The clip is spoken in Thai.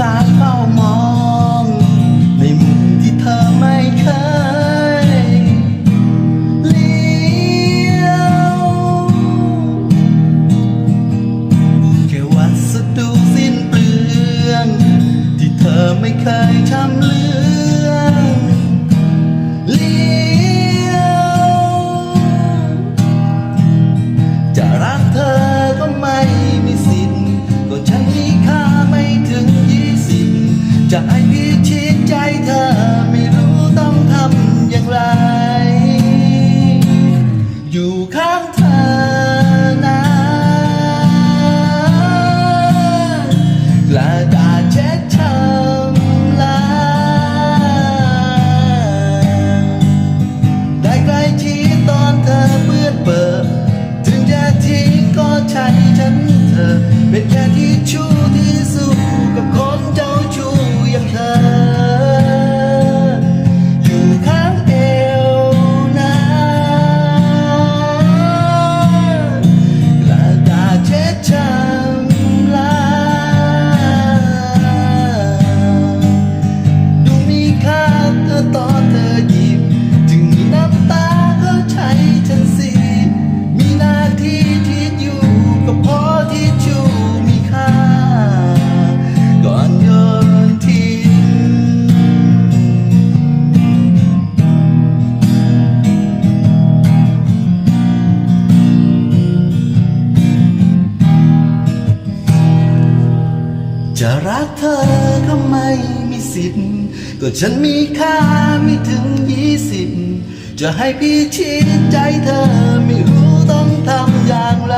การเฝ้ามอง ในมุมที่เธอไม่เคยเลี้ยวแค่วัดสะดูสิ้นเปลือง ที่เธอไม่เคยทำเลือ 相爱一天。 จะรักเธอก็ไม่มีสิทธิ์ ก็ฉันมีค่าไม่ถึงยี่สิบ จะให้พี่ชิดใจเธอไม่รู้ต้องทำอย่างไร